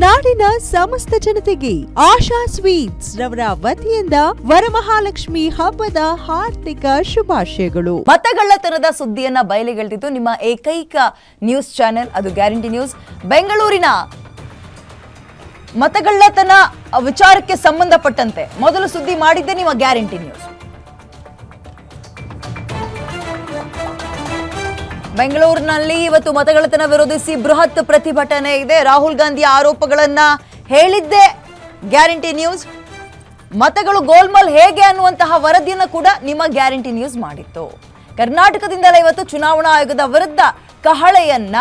ನಾಡಿನ ಸಮಸ್ತ ಜನತೆಗೆ ಆಶಾ ಸ್ವೀಟ್ಸ್ ರವರ ವತಿಯಿಂದ ವರಮಹಾಲಕ್ಷ್ಮಿ ಹಬ್ಬದ ಹಾರ್ದಿಕ ಶುಭಾಶಯಗಳು. ಮತಗಳ್ಳತನದ ಸುದ್ದಿಯನ್ನ ಬಯಲಿಗೆಳೆದಿದ್ದು ನಿಮ್ಮ ಏಕೈಕ ನ್ಯೂಸ್ ಚಾನೆಲ್, ಅದು ಗ್ಯಾರಂಟಿ ನ್ಯೂಸ್. ಬೆಂಗಳೂರಿನ ಮತಗಳ್ಳತನ ವಿಚಾರಕ್ಕೆ ಸಂಬಂಧಪಟ್ಟಂತೆ ಮೊದಲು ಸುದ್ದಿ ಮಾಡಿದ್ದೆ ನಿಮ್ಮ ಗ್ಯಾರಂಟಿ ನ್ಯೂಸ್. ಬೆಂಗಳೂರಿನಲ್ಲಿ ಇವತ್ತು ಮತಗಳತನ ವಿರೋಧಿಸಿ ಬೃಹತ್ ಪ್ರತಿಭಟನೆ ಇದೆ. ರಾಹುಲ್ ಗಾಂಧಿ ಆರೋಪಗಳನ್ನ ಹೇಳಿದ್ದೆ. Guarantee news. ಮತಗಳು ಗೋಲ್ಮಾಲ್ ಹೇಗೆ ಅನ್ನುವಂತಹ ವರದಿಯನ್ನು ಕೂಡ ನಿಮ್ಮ ಗ್ಯಾರಂಟಿ ನ್ಯೂಸ್ ಮಾಡಿತ್ತು. ಕರ್ನಾಟಕದಿಂದಲೇ ಇವತ್ತು ಚುನಾವಣಾ ಆಯೋಗದ ವಿರುದ್ಧ ಕಹಳೆಯನ್ನ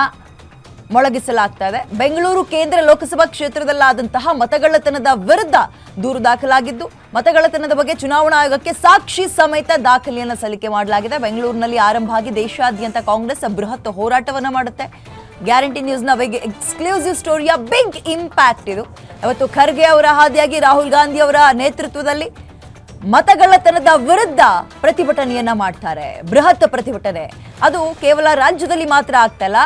ಮೊಳಗಿಸಲಾಗ್ತಾ ಇದೆ ಬೆಂಗಳೂರು ಕೇಂದ್ರ ಲೋಕಸಭಾ ಕ್ಷೇತ್ರದಲ್ಲಾದಂತಹ ಮತಗಳ್ಳತನದ ವಿರುದ್ಧ ದೂರು ದಾಖಲಾಗಿದ್ದು, ಮತಗಳ್ಳತನದ ಬಗ್ಗೆ ಚುನಾವಣಾ ಆಯೋಗಕ್ಕೆ ಸಾಕ್ಷಿ ಸಮೇತ ದಾಖಲೆಯನ್ನು ಸಲ್ಲಿಕೆ ಮಾಡಲಾಗಿದೆ. ಬೆಂಗಳೂರಿನಲ್ಲಿ ಆರಂಭ ಆಗಿ ದೇಶಾದ್ಯಂತ ಕಾಂಗ್ರೆಸ್ ಬೃಹತ್ ಹೋರಾಟವನ್ನು ಮಾಡುತ್ತೆ. ಗ್ಯಾರಂಟಿ ನ್ಯೂಸ್ನ ಬಗ್ಗೆ ಎಕ್ಸ್ಕ್ಲೂಸಿವ್ ಸ್ಟೋರಿಯ ಬಿಗ್ ಇಂಪ್ಯಾಕ್ಟ್ ಇದು. ಇವತ್ತು ಖರ್ಗೆ ಅವರ ಹಾದಿಯಾಗಿ ರಾಹುಲ್ ಗಾಂಧಿ ಅವರ ನೇತೃತ್ವದಲ್ಲಿ ಮತಗಳ್ಳತನದ ವಿರುದ್ಧ ಪ್ರತಿಭಟನೆಯನ್ನ ಮಾಡ್ತಾರೆ. ಬೃಹತ್ ಪ್ರತಿಭಟನೆ. ಅದು ಕೇವಲ ರಾಜ್ಯದಲ್ಲಿ ಮಾತ್ರ ಆಗ್ತಲ್ಲ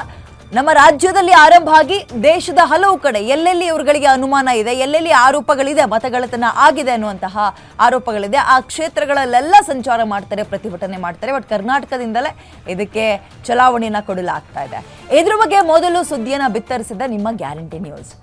ನಮ್ಮ ರಾಜ್ಯದಲ್ಲಿ ಆರಂಭ ಆಗಿ ದೇಶದ ಹಲವು ಕಡೆ ಎಲ್ಲೆಲ್ಲಿ ಇವರುಗಳಿಗೆ ಅನುಮಾನ ಇದೆ, ಎಲ್ಲೆಲ್ಲಿ ಆರೋಪಗಳಿದೆ ಮತಗಳತನ ಆಗಿದೆ ಅನ್ನುವಂತಹ ಆರೋಪಗಳಿದೆ. ಆ ಕ್ಷೇತ್ರಗಳಲ್ಲೆಲ್ಲ ಸಂಚಾರ ಮಾಡ್ತಾರೆ, ಪ್ರತಿಭಟನೆ ಮಾಡ್ತಾರೆ. ಬಟ್ ಕರ್ನಾಟಕದಿಂದಲೇ ಇದಕ್ಕೆ ಚಲಾವಣೆಯನ್ನ ಕೊಡಲಾಗ್ತಾ ಇದೆ. ಇದ್ರ ಬಗ್ಗೆ ಮೊದಲು ಸುದ್ದಿಯನ್ನ ಬಿತ್ತರಿಸಿದ ನಿಮ್ಮ ಗ್ಯಾರಂಟಿ ನ್ಯೂಸ್.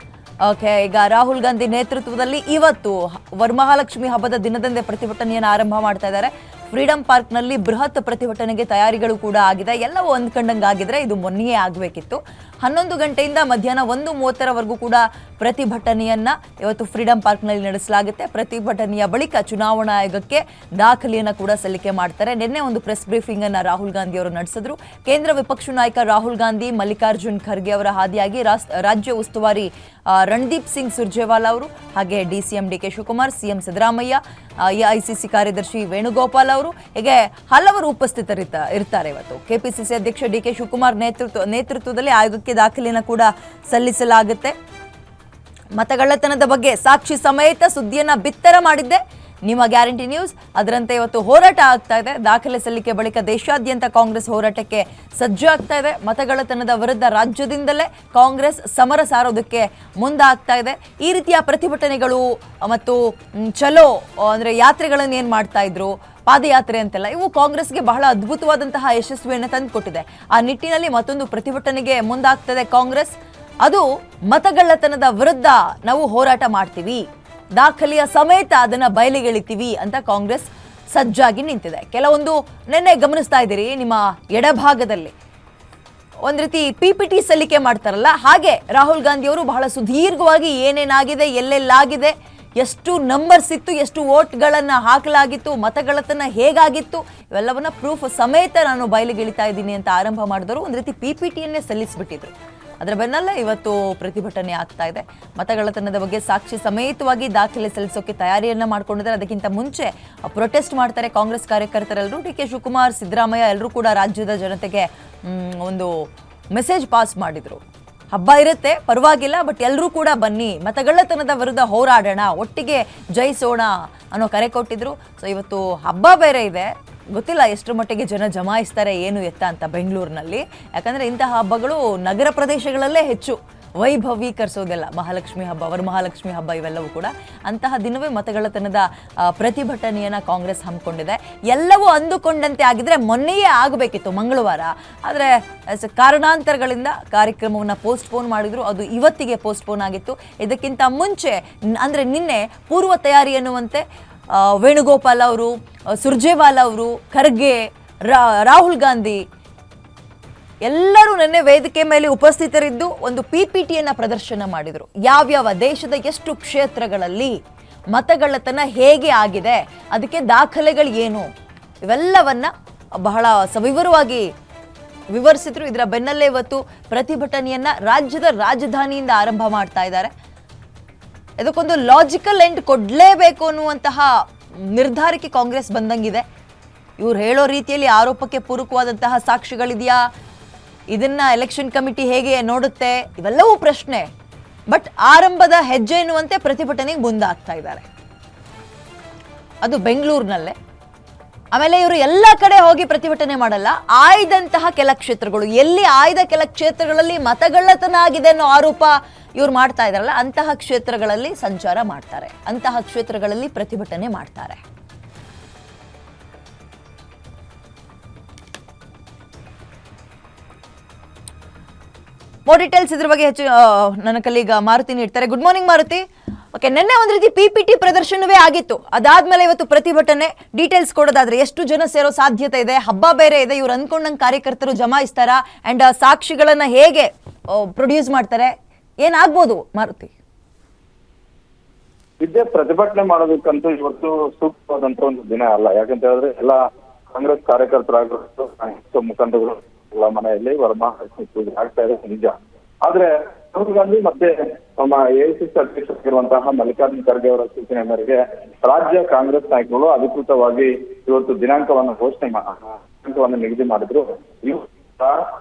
ಓಕೆ ಈಗ ರಾಹುಲ್ ಗಾಂಧಿ ನೇತೃತ್ವದಲ್ಲಿ ಇವತ್ತು ವರಮಹಾಲಕ್ಷ್ಮಿ ಹಬ್ಬದ ದಿನದಂದೇ ಪ್ರತಿಭಟನೆಯನ್ನು ಆರಂಭ ಮಾಡ್ತಾ ಇದ್ದಾರೆ. ಫ್ರೀಡಂ ಪಾರ್ಕ್ನಲ್ಲಿ ಬೃಹತ್ ಪ್ರತಿಭಟನೆಗೆ ತಯಾರಿಗಳು ಕೂಡ ಆಗಿದೆ. ಎಲ್ಲವೂ ಹೊಂದ್ಕೊಂಡಂಗೆ ಆಗಿದ್ರೆ ಇದು ಮೊನ್ನೆಯೇ ಆಗಬೇಕಿತ್ತು. ಹನ್ನೊಂದು ಗಂಟೆಯಿಂದ ಮಧ್ಯಾಹ್ನ ಒಂದು ಮೂವತ್ತರವರೆಗೂ ಕೂಡ ಪ್ರತಿಭಟನೆಯನ್ನ ಇವತ್ತು ಫ್ರೀಡಂ ಪಾರ್ಕ್ನಲ್ಲಿ ನಡೆಸಲಾಗುತ್ತೆ. ಪ್ರತಿಭಟನೆಯ ಬಳಿಕ ಚುನಾವಣಾ ಆಯೋಗಕ್ಕೆ ದಾಖಲೆಯನ್ನು ಕೂಡ ಸಲ್ಲಿಕೆ ಮಾಡ್ತಾರೆ. ನಿನ್ನೆ ಒಂದು ಪ್ರೆಸ್ ಬ್ರೀಫಿಂಗ್ ಅನ್ನ ರಾಹುಲ್ ಗಾಂಧಿ ಅವರು ನಡೆಸಿದ್ರು. ಕೇಂದ್ರ ವಿಪಕ್ಷ ನಾಯಕ ರಾಹುಲ್ ಗಾಂಧಿ, ಮಲ್ಲಿಕಾರ್ಜುನ್ ಖರ್ಗೆ ಅವರ ಹಾದಿಯಾಗಿ ರಾಜ್ಯ ಉಸ್ತುವಾರಿ ರಣದೀಪ್ ಸಿಂಗ್ ಸುರ್ಜೇವಾಲಾ ಅವರು ಹಾಗೆ D C M D K Shivakumar CM Siddaramaiah AICC ಕಾರ್ಯದರ್ಶಿ ವೇಣುಗೋಪಾಲ್ ಅವರು ಹೀಗೆ ಹಲವರು ಉಪಸ್ಥಿತರಿ ಇರ್ತಾರೆ ಇವತ್ತು. ಕೆಪಿಸಿಸಿ ಅಧ್ಯಕ್ಷ ಡಿ ಕೆ ಶಿವಕುಮಾರ್ ನೇತೃತ್ವ, ನೇತೃತ್ವದಲ್ಲಿ ಆಯೋಗಕ್ಕೆ ದಾಖಲೆಯನ್ನು ಕೂಡ ಸಲ್ಲಿಸಲಾಗುತ್ತೆ. ಮತಗಳ್ಳತನದ ಬಗ್ಗೆ ಸಾಕ್ಷಿ ಸಮೇತ ಸುದ್ದಿಯನ್ನ ಬಿತ್ತರ ಮಾಡಿದ್ದೆ. ನಿಮ್ಮ ಗ್ಯಾರಂಟಿ ನ್ಯೂಸ್. ಅದರಂತೆ ಇವತ್ತು ಹೋರಾಟ ಆಗ್ತಾ ಇದೆ. ದಾಖಲೆ ಸಲ್ಲಿಕೆ ಬಳಿಕ ದೇಶಾದ್ಯಂತ ಕಾಂಗ್ರೆಸ್ ಹೋರಾಟಕ್ಕೆ ಸಜ್ಜು ಆಗ್ತಾ ಇದೆ. ಮತಗಳತನದ ವಿರುದ್ಧ ರಾಜ್ಯದಿಂದಲೇ ಕಾಂಗ್ರೆಸ್ ಸಮರ ಸಾರೋದಕ್ಕೆ ಮುಂದಾಗ್ತಾ ಇದೆ. ಈ ರೀತಿಯ ಪ್ರತಿಭಟನೆಗಳು ಮತ್ತು ಚಲೋ ಅಂದರೆ ಯಾತ್ರೆಗಳನ್ನು ಏನು ಮಾಡ್ತಾ ಇದ್ರು? ಪಾದಯಾತ್ರೆ ಅಂತೆಲ್ಲ ಇವು ಕಾಂಗ್ರೆಸ್ಗೆ ಬಹಳ ಅದ್ಭುತವಾದಂತಹ ಯಶಸ್ವಿಯನ್ನು ತಂದುಕೊಟ್ಟಿದೆ. ಆ ನಿಟ್ಟಿನಲ್ಲಿ ಮತ್ತೊಂದು ಪ್ರತಿಭಟನೆಗೆ ಮುಂದಾಗ್ತದೆ ಕಾಂಗ್ರೆಸ್. ಅದು ಮತಗಳ್ಳತನದ ವಿರುದ್ಧ ನಾವು ಹೋರಾಟ ಮಾಡ್ತೀವಿ. ದಾಖಲೆಯ ಸಮೇತ ಅದನ್ನು ಬಯಲಿಗೆಳಿತೀವಿ ಅಂತ ಕಾಂಗ್ರೆಸ್ ಸಜ್ಜಾಗಿ ನಿಂತಿದೆ. ಕೆಲವೊಂದು ನಿನ್ನೆ ಗಮನಿಸ್ತಾ ಇದ್ದೀರಿ ನಿಮ್ಮ ಎಡಭಾಗದಲ್ಲಿ. ಒಂದು ರೀತಿ ಪಿ ಪಿ ಟಿ ಸಲ್ಲಿಕೆ ಮಾಡ್ತಾರಲ್ಲ, ಹಾಗೆ ರಾಹುಲ್ ಗಾಂಧಿಯವರು ಬಹಳ ಸುದೀರ್ಘವಾಗಿ ಏನೇನಾಗಿದೆ, ಎಲ್ಲೆಲ್ಲಾಗಿದೆ, ಎಷ್ಟು ನಂಬರ್ಸ್ ಇತ್ತು, ಎಷ್ಟು ವೋಟ್ಗಳನ್ನು ಹಾಕಲಾಗಿತ್ತು ಮತಗಳತನ ಹೇಗಾಗಿತ್ತು, ಇವೆಲ್ಲವನ್ನ ಪ್ರೂಫ್ ಸಮೇತ ನಾನು ಬಯಲಿಗೆಳಿತಾ ಇದ್ದೀನಿ ಅಂತ ಆರಂಭ ಮಾಡಿದವರು ಒಂದು ರೀತಿ ಪಿ ಪಿ ಟಿಯನ್ನೇ ಸಲ್ಲಿಸಿಬಿಟ್ಟಿದ್ರು. ಅದರ ಬೆನ್ನಲ್ಲೇ ಇವತ್ತು ಪ್ರತಿಭಟನೆ ಆಗ್ತಾ ಇದೆ. ಮತಗಳತನದ ಬಗ್ಗೆ ಸಾಕ್ಷಿ ಸಮೇತವಾಗಿ ದಾಖಲೆ ಸಲ್ಲಿಸೋಕೆ ತಯಾರಿಯನ್ನ ಮಾಡ್ಕೊಂಡಿದ್ದಾರೆ. ಅದಕ್ಕಿಂತ ಮುಂಚೆ ಪ್ರೊಟೆಸ್ಟ್ ಮಾಡ್ತಾರೆ ಕಾಂಗ್ರೆಸ್ ಕಾರ್ಯಕರ್ತರೆಲ್ಲರೂ. ಡಿ ಕೆ ಶಿವಕುಮಾರ್, ಸಿದ್ದರಾಮಯ್ಯ ಎಲ್ಲರೂ ಕೂಡ ರಾಜ್ಯದ ಜನತೆಗೆ ಒಂದು ಮೆಸೇಜ್ ಪಾಸ್ ಮಾಡಿದ್ರು. ಹಬ್ಬ ಇರುತ್ತೆ, ಪರವಾಗಿಲ್ಲ, ಬಟ್ ಎಲ್ಲರೂ ಕೂಡ ಬನ್ನಿ. ಮತಗಳ್ಳತನದ ವಿರುದ್ಧ ಹೋರಾಡೋಣ, ಒಟ್ಟಿಗೆ ಜಯಿಸೋಣ ಅನ್ನೋ ಕರೆ ಕೊಟ್ಟಿದ್ರು. ಸೊ ಇವತ್ತು ಹಬ್ಬ ಬೇರೆ ಇದೆ. ಗೊತ್ತಿಲ್ಲ ಎಷ್ಟರ ಮಟ್ಟಿಗೆ ಜನ ಜಮಾಯಿಸ್ತಾರೆ, ಏನು ಎತ್ತ ಅಂತ ಬೆಂಗಳೂರಿನಲ್ಲಿ. ಯಾಕಂದರೆ ಇಂತಹ ಹಬ್ಬಗಳು ನಗರ ಪ್ರದೇಶಗಳಲ್ಲೇ ಹೆಚ್ಚು ವೈಭವೀಕರಿಸೋದೆಲ್ಲ. ಮಹಾಲಕ್ಷ್ಮಿ ಹಬ್ಬ ವರಮಹಾಲಕ್ಷ್ಮಿ ಹಬ್ಬ ಇವೆಲ್ಲವೂ ಕೂಡ. ಅಂತಹ ದಿನವೇ ಮತಗಳತನದ ಪ್ರತಿಭಟನೆಯನ್ನು ಕಾಂಗ್ರೆಸ್ ಹಮ್ಮಿಕೊಂಡಿದೆ. ಎಲ್ಲವೂ ಅಂದುಕೊಂಡಂತೆ ಆಗಿದ್ರೆ ಮೊನ್ನೆಯೇ ಆಗಬೇಕಿತ್ತು ಮಂಗಳವಾರ. ಆದರೆ ಕಾರಣಾಂತರಗಳಿಂದ ಕಾರ್ಯಕ್ರಮವನ್ನು ಪೋಸ್ಟ್ಪೋನ್ ಮಾಡಿದ್ರು. ಅದು ಇವತ್ತಿಗೆ ಪೋಸ್ಟ್ಪೋನ್ ಆಗಿತ್ತು. ಇದಕ್ಕಿಂತ ಮುಂಚೆ, ಅಂದರೆ ನಿನ್ನೆ ಪೂರ್ವ ತಯಾರಿ ಎನ್ನುವಂತೆ ವೇಣುಗೋಪಾಲ್ ಅವರು ಸುರ್ಜೇವಾಲ್ ಅವರು, ಖರ್ಗೆ ರಾಹುಲ್ ಗಾಂಧಿ, ಎಲ್ಲರೂ ನಿನ್ನೆ ವೇದಿಕೆ ಮೇಲೆ ಉಪಸ್ಥಿತರಿದ್ದು ಒಂದು ಪಿ ಪಿ ಟಿಯನ್ನು ಪ್ರದರ್ಶನ ಮಾಡಿದರು. ಯಾವ್ಯಾವ ದೇಶದ ಎಷ್ಟು ಕ್ಷೇತ್ರಗಳಲ್ಲಿ ಮತಗಳತನ ಹೇಗೆ ಆಗಿದೆ, ಅದಕ್ಕೆ ದಾಖಲೆಗಳು ಏನು, ಇವೆಲ್ಲವನ್ನು ಬಹಳ ಸವಿವರವಾಗಿ ವಿವರಿಸಿದ್ರು. ಇದರ ಬೆನ್ನಲ್ಲೇ ಇವತ್ತು ಪ್ರತಿಭಟನೆಯನ್ನು ರಾಜ್ಯದ ರಾಜಧಾನಿಯಿಂದ ಆರಂಭ ಮಾಡ್ತಾ ಇದ್ದಾರೆ. ಇದಕ್ಕೊಂದು ಲಾಜಿಕಲ್ ಎಂಡ್ ಕೊಡಲೇಬೇಕು ಅನ್ನುವಂತಹ ನಿರ್ಧಾರಕ್ಕೆ ಕಾಂಗ್ರೆಸ್ ಬಂದಂಗಿದೆ. ಇವ್ರು ಹೇಳೋ ರೀತಿಯಲ್ಲಿ ಆರೋಪಕ್ಕೆ ಪೂರಕವಾದಂತಹ ಸಾಕ್ಷಿಗಳಿದೆಯಾ? ಇದನ್ನ ಎಲೆಕ್ಷನ್ ಕಮಿಟಿ ಹೇಗೆ ನೋಡುತ್ತೆ? ಇವೆಲ್ಲವೂ ಪ್ರಶ್ನೆ. ಬಟ್ ಆರಂಭದ ಹೆಜ್ಜೆ ಎನ್ನುವಂತೆ ಪ್ರತಿಭಟನೆಗೆ ಮುಂದಾಗ್ತಾ ಇದ್ದಾರೆ. ಅದು ಬೆಂಗಳೂರಿನಲ್ಲೇ. ಆಮೇಲೆ ಇವರು ಎಲ್ಲ ಕಡೆ ಹೋಗಿ ಪ್ರತಿಭಟನೆ ಮಾಡಲ್ಲ. ಆಯ್ದಂತಹ ಕೆಲ ಕ್ಷೇತ್ರಗಳು. ಎಲ್ಲಿ ಆಯ್ದ ಕೆಲ ಕ್ಷೇತ್ರಗಳಲ್ಲಿ ಮತಗಳ್ಳತನ ಆಗಿದೆ ಅನ್ನೋ ಆರೋಪ ಇವ್ರು ಮಾಡ್ತಾ ಇದಾರಲ್ಲ ಅಂತಹ ಕ್ಷೇತ್ರಗಳಲ್ಲಿ ಸಂಚಾರ ಮಾಡ್ತಾರೆ. ಅಂತಹ ಕ್ಷೇತ್ರಗಳಲ್ಲಿ ಪ್ರತಿಭಟನೆ ಮಾಡ್ತಾರೆ. ಮೋರ್ ಡೀಟೇಲ್ಸ್ ಇದ್ರ ಬಗ್ಗೆ ಹೆಚ್ಚು ನನ್ನ ಕಲೀಗ ಮಾರುತಿ ನೀಡ್ತಾರೆ. Good morning Maruti. ಓಕೆ ನಿನ್ನೆ ಒಂದು ರೀತಿ ಪಿ ಪಿ ಟಿ ಪ್ರದರ್ಶನವೇ ಆಗಿತ್ತು. ಅದಾದ್ಮೇಲೆ ಇವತ್ತು ಪ್ರತಿಭಟನೆ. ಡೀಟೇಲ್ಸ್ ಕೊಡೋದಾದ್ರೆ ಎಷ್ಟು ಜನ ಸೇರೋ ಸಾಧ್ಯತೆ ಇದೆ? ಹಬ್ಬ ಬೇರೆ ಇದೆ. ಇವ್ರು ಅಂದ್ಕೊಂಡಂಗೆ ಕಾರ್ಯಕರ್ತರು ಜಮಾಯಿಸ್ತಾರಾ? ಅಂಡ್ ಸಾಕ್ಷಿಗಳನ್ನ ಹೇಗೆ ಪ್ರೊಡ್ಯೂಸ್ ಮಾಡ್ತಾರೆ? ಏನಾಗ್ಬೋದು ಮಾರುತಿ? ವಿದ್ಯೆ ಪ್ರತಿಭಟನೆ ಮಾಡೋದಕ್ಕಂತೂ ಇವತ್ತು ಸೂಕ್ತವಾದಂತ ಒಂದು ದಿನ ಅಲ್ಲ. ಯಾಕಂತ ಹೇಳಿದ್ರೆ ಎಲ್ಲ ಕಾಂಗ್ರೆಸ್ ಕಾರ್ಯಕರ್ತರಾಗಿರ್ಬೋದು ಕಾಂಗ್ರೆಸ್ ಮುಖಂಡರು ಎಲ್ಲ ಮನೆಯಲ್ಲಿ ವರ್ಮಾ ಪೂಜೆ ಆಗ್ತಾ ಇದೆ ನಿಜ. ಆದ್ರೆ ರಾಹುಲ್ ಗಾಂಧಿ ಮತ್ತೆ ನಮ್ಮ ಎಐಸಿಸಿ ಅಧ್ಯಕ್ಷರಾಗಿರುವಂತಹ ಮಲ್ಲಿಕಾರ್ಜುನ ಖರ್ಗೆ ಅವರ ಸೂಚನೆ ಮೇರೆಗೆ ರಾಜ್ಯ ಕಾಂಗ್ರೆಸ್ ನಾಯಕರು ಅಧಿಕೃತವಾಗಿ ಇವತ್ತು ದಿನಾಂಕವನ್ನು ಘೋಷಣೆ ದಿನಾಂಕವನ್ನು ನಿಗದಿ ಮಾಡಿದ್ರು.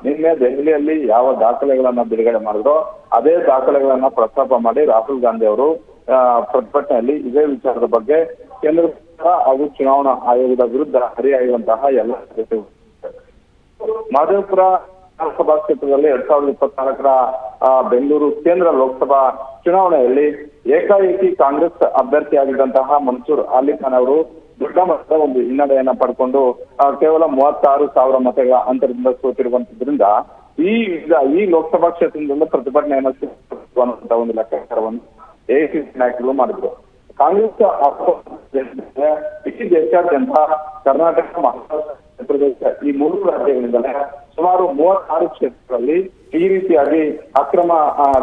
ನಿನ್ನೆ ದೆಹಲಿಯಲ್ಲಿ ಯಾವ ದಾಖಲೆಗಳನ್ನ ಬಿಡುಗಡೆ ಮಾಡಿದ್ರು ಅದೇ ದಾಖಲೆಗಳನ್ನ ಪ್ರಸ್ತಾಪ ಮಾಡಿ ರಾಹುಲ್ ಗಾಂಧಿ ಅವರು ಪ್ರತಿಭಟನೆಯಲ್ಲಿ ಇದೇ ವಿಚಾರದ ಬಗ್ಗೆ ಕೇಂದ್ರ ಹಾಗೂ ಚುನಾವಣಾ ಆಯೋಗದ ವಿರುದ್ಧ ಹರಿಯಾಗಿರುವಂತಹ ಎಲ್ಲ. ಮಾದೇವಪುರ ಲೋಕಸಭಾ ಕ್ಷೇತ್ರದಲ್ಲಿ ಎರಡ್ ಸಾವಿರದ ಇಪ್ಪತ್ನಾಲ್ಕರ ಬೆಂಗಳೂರು ಕೇಂದ್ರ ಲೋಕಸಭಾ ಚುನಾವಣೆಯಲ್ಲಿ ಏಕಾಏಕಿ ಕಾಂಗ್ರೆಸ್ ಅಭ್ಯರ್ಥಿಯಾಗಿದ್ದಂತಹ ಮನ್ಸೂರ್ ಅಲಿ ಖಾನ್ ಅವರು ದೊಡ್ಡ ಮಟ್ಟದ ಒಂದು ಹಿನ್ನಡೆಯನ್ನ ಪಡ್ಕೊಂಡು ಕೇವಲ ಮೂವತ್ತಾರು ಸಾವಿರ ಮತಗಳ ಅಂತರದಿಂದ ಸೋತಿರುವಂತದ್ರಿಂದ ಈ ಈ ಲೋಕಸಭಾ ಕ್ಷೇತ್ರದಿಂದ ಪ್ರತಿಭಟನೆಯನ್ನ ಒಂದು ಲೆಕ್ಕಾಚಾರವನ್ನು ಎಐಸಿಸಿ ನಾಯಕರು ಮಾಡಿದ್ರು. ಕಾಂಗ್ರೆಸ್ ಇಡೀ ದೇಶಾದ್ಯಂತ ಕರ್ನಾಟಕ ಮಹಾರಾಷ್ಟ್ರ ಮಧ್ಯಪ್ರದೇಶ ಈ ಮೂರು ರಾಜ್ಯಗಳಿಂದಲೇ ಸುಮಾರು ಮೂವತ್ತಾರು ಕ್ಷೇತ್ರಗಳಲ್ಲಿ ಈ ರೀತಿಯಾಗಿ ಅಕ್ರಮ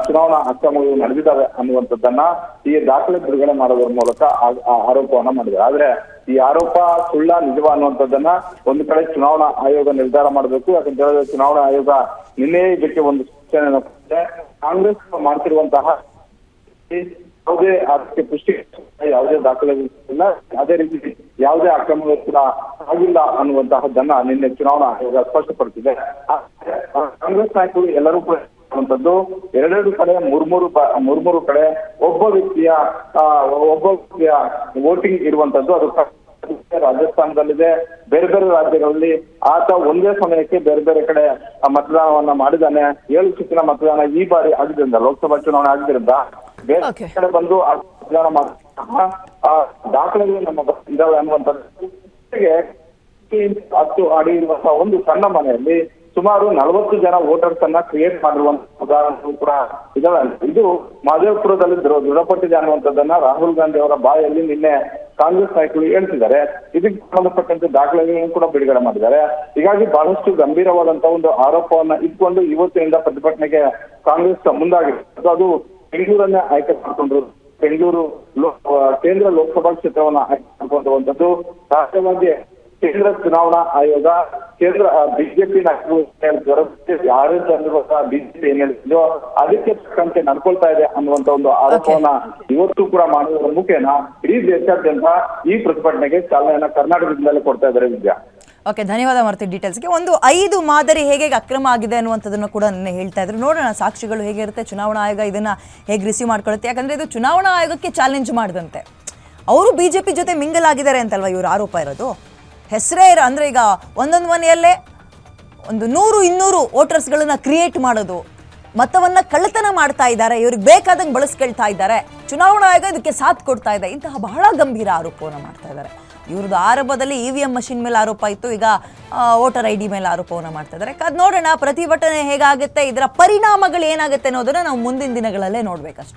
ಚುನಾವಣಾ ಅಕ್ರಮಗಳು ನಡೆದಿದ್ದಾವೆ ಅನ್ನುವಂಥದ್ದನ್ನ ಈ ದಾಖಲೆ ಬಿಡುಗಡೆ ಮಾಡೋದ್ರ ಮೂಲಕ ಆರೋಪವನ್ನ ಮಾಡಿದ್ದಾರೆ. ಆದ್ರೆ ಈ ಆರೋಪ ಸುಳ್ಳ ನಿಜವ ಅನ್ನುವಂಥದ್ದನ್ನ ಒಂದು ಕಡೆ ಚುನಾವಣಾ ಆಯೋಗ ನಿರ್ಧಾರ ಮಾಡಬೇಕು. ಯಾಕಂತ ಹೇಳಿದ್ರೆ ಚುನಾವಣಾ ಆಯೋಗ ನಿನ್ನೆ ಇದಕ್ಕೆ ಒಂದು ಸೂಚನೆ ಕಾಂಗ್ರೆಸ್ ಮಾಡ್ತಿರುವಂತಹ ಯಾವುದೇ ಅದಕ್ಕೆ ಪುಷ್ಟಿ, ಯಾವುದೇ ದಾಖಲೆಗಳಿಲ್ಲ. ಅದೇ ರೀತಿ ಯಾವುದೇ ಅಕ್ರಮಗಳು ಕೂಡ ಆಗಿಲ್ಲ ಅನ್ನುವಂತಹದ್ದನ್ನ ನಿನ್ನೆ ಚುನಾವಣಾ ಆಯೋಗ ಸ್ಪಷ್ಟಪಡಿಸಿದೆ. ಕಾಂಗ್ರೆಸ್ ನಾಯಕರು ಎಲ್ಲರೂ ಕೂಡ ಎರಡೆರಡು ಕಡೆ ಮೂರ್ಮೂರು ಮೂರ್ಮೂರು ಕಡೆ ಒಬ್ಬ ವ್ಯಕ್ತಿಯ ಒಬ್ಬ ವ್ಯಕ್ತಿಯ ವೋಟಿಂಗ್ ಇರುವಂತದ್ದು ಅದು ರಾಜಸ್ಥಾನದಲ್ಲಿದೆ. ಬೇರೆ ಬೇರೆ ರಾಜ್ಯಗಳಲ್ಲಿ ಆತ ಒಂದೇ ಸಮಯಕ್ಕೆ ಬೇರೆ ಬೇರೆ ಕಡೆ ಮತದಾನವನ್ನ ಮಾಡಿದಾನೆ ಏಳು ಸುತ್ತಿನ ಮತದಾನ ಈ ಬಾರಿ ಆಗಿದ್ರಿಂದ ಲೋಕಸಭಾ ಚುನಾವಣೆ ಆಗಿದ್ರಿಂದ ಬೇರೆ. ಕಡೆ ಬಂದು ಮತದಾನ ದಾಖಲೆಗಳು ನಮ್ಮ ಇದಾವೆ ಅನ್ನುವಂಥದ್ದು. ಹತ್ತು ಅಡಿ ಇರುವಂತಹ ಒಂದು ಸಣ್ಣ ಮನೆಯಲ್ಲಿ ಸುಮಾರು ನಲವತ್ತು ಜನ ವೋಟರ್ಸ್ ಅನ್ನ ಕ್ರಿಯೇಟ್ ಮಾಡಿರುವಂತಹ ಉದಾಹರಣೆಗಳು ಕೂಡ ಇದಾವೆ. ಇದು ಮಾದೇವಪುರದಲ್ಲಿ ದೃಢ- ದೃಢಪಟ್ಟಿದೆ ಅನ್ನುವಂಥದ್ದನ್ನ ರಾಹುಲ್ ಗಾಂಧಿ ಅವರ ಬಾಯಲ್ಲಿ ನಿನ್ನೆ ಕಾಂಗ್ರೆಸ್ ನಾಯಕರು ಹೇಳ್ತಿದ್ದಾರೆ. ಇದಕ್ಕೆ ಸಂಬಂಧಪಟ್ಟಂತೆ ದಾಖಲೆಗಳನ್ನು ಕೂಡ ಬಿಡುಗಡೆ ಮಾಡಿದ್ದಾರೆ. ಹೀಗಾಗಿ ಬಹಳಷ್ಟು ಗಂಭೀರವಾದಂತಹ ಒಂದು ಆರೋಪವನ್ನ ಇಟ್ಕೊಂಡು ಇವತ್ತಿನಿಂದ ಪ್ರತಿಭಟನೆಗೆ ಕಾಂಗ್ರೆಸ್ ಮುಂದಾಗಿದೆ. ಅದು ಬೆಂಗಳೂರನ್ನೇ ಆಯ್ಕೆ ಮಾಡಿಕೊಂಡ್ರು ಬೆಂಗಳೂರು ಕೇಂದ್ರ ಲೋಕಸಭಾ ಕ್ಷೇತ್ರವನ್ನ ಆಯ್ಕೆ ಸಹಜವಾಗಿ ಕೇಂದ್ರ ಚುನಾವಣಾ ಆಯೋಗ ಕೇಂದ್ರ ಬಿಜೆಪಿ ನಾಯಕರು ಯಾರೇ ಬಿಜೆಪಿ ಏನ್ ಹೇಳ್ತಿದ್ಯೋ ಅದಕ್ಕೆ ತಕ್ಕಂತೆ ನಡ್ಕೊಳ್ತಾ ಇದೆ ಅನ್ನುವಂತ ಒಂದು ಆರೋಪವನ್ನ ಇವತ್ತು ಕೂಡ ಮಾಡುವುದರ ಮುಖೇನ ಇಡೀ ದೇಶಾದ್ಯಂತ ಈ ಪ್ರತಿಭಟನೆಗೆ ಚಾಲನೆಯನ್ನ ಕರ್ನಾಟಕದಿಂದಲೇ ಕೊಡ್ತಾ ಇದ್ದಾರೆ ವಿದ್ಯಾ. ಓಕೆ ಧನ್ಯವಾದ ಮಾರುತಿ ಡೀಟೇಲ್ಸ್ಗೆ ಒಂದು ಐದು ಮಾದರಿ ಹೇಗೆ ಹೇಗೆ ಅಕ್ರಮ ಆಗಿದೆ ಅನ್ನುವಂಥದ್ದನ್ನು ಕೂಡ ನಿನ್ನೆ ಹೇಳ್ತಾ ಇದ್ರು. ನೋಡೋಣ, ಸಾಕ್ಷಿಗಳು ಹೇಗಿರುತ್ತೆ, ಚುನಾವಣಾ ಆಯೋಗ ಇದನ್ನು ಹೇಗೆ ರಿಸೀವ್ ಮಾಡ್ಕೊಳ್ಳುತ್ತೆ? ಯಾಕಂದರೆ ಇದು ಚುನಾವಣಾ ಆಯೋಗಕ್ಕೆ ಚಾಲೆಂಜ್ ಮಾಡಿದಂತೆ. ಅವರು ಬಿ ಜೆ ಪಿ ಜೊತೆ ಮಿಂಗಲ್ ಆಗಿದ್ದಾರೆ ಅಂತಲ್ವ ಇವ್ರ? ಆರೋಪ ಇರೋದು. ಹೆಸರೇ ಇರೋ ಅಂದರೆ ಈಗ ಒಂದೊಂದು ಮನೆಯಲ್ಲೇ ಒಂದು ನೂರು, ಇನ್ನೂರು ವೋಟರ್ಸ್ಗಳನ್ನು ಕ್ರಿಯೇಟ್ ಮಾಡೋದು. ಮತವನ್ನು ಕಳ್ಳತನ ಮಾಡ್ತಾ ಇದ್ದಾರೆ. ಇವ್ರಿಗೆ ಬೇಕಾದಂಗೆ ಬಳಸ್ಕೊಳ್ತಾ ಇದ್ದಾರೆ. ಚುನಾವಣಾ ಆಯೋಗ ಇದಕ್ಕೆ ಸಾಥ್ ಕೊಡ್ತಾ ಇದೆ. ಇಂತಹ ಬಹಳ ಗಂಭೀರ ಆರೋಪವನ್ನು ಮಾಡ್ತಾ ಇದ್ದಾರೆ. ಇವ್ರದ್ದು ಆರಂಭದಲ್ಲಿ ಇ ವಿ ಎಂ ಮಷಿನ್ ಮೇಲೆ ಆರೋಪ ಇತ್ತು. ಈಗ ವೋಟರ್ ಐ ಡಿ ಮೇಲೆ ಆರೋಪವನ್ನು ಮಾಡ್ತಾ ಇದ್ದಾರೆ. ಅದು ನೋಡೋಣ ಪ್ರತಿಭಟನೆ ಹೇಗಾಗುತ್ತೆ, ಇದರ ಪರಿಣಾಮಗಳು ಏನಾಗುತ್ತೆ ಅನ್ನೋದನ್ನು ನಾವು ಮುಂದಿನ ದಿನಗಳಲ್ಲೇ ನೋಡ್ಬೇಕಷ್ಟೇ.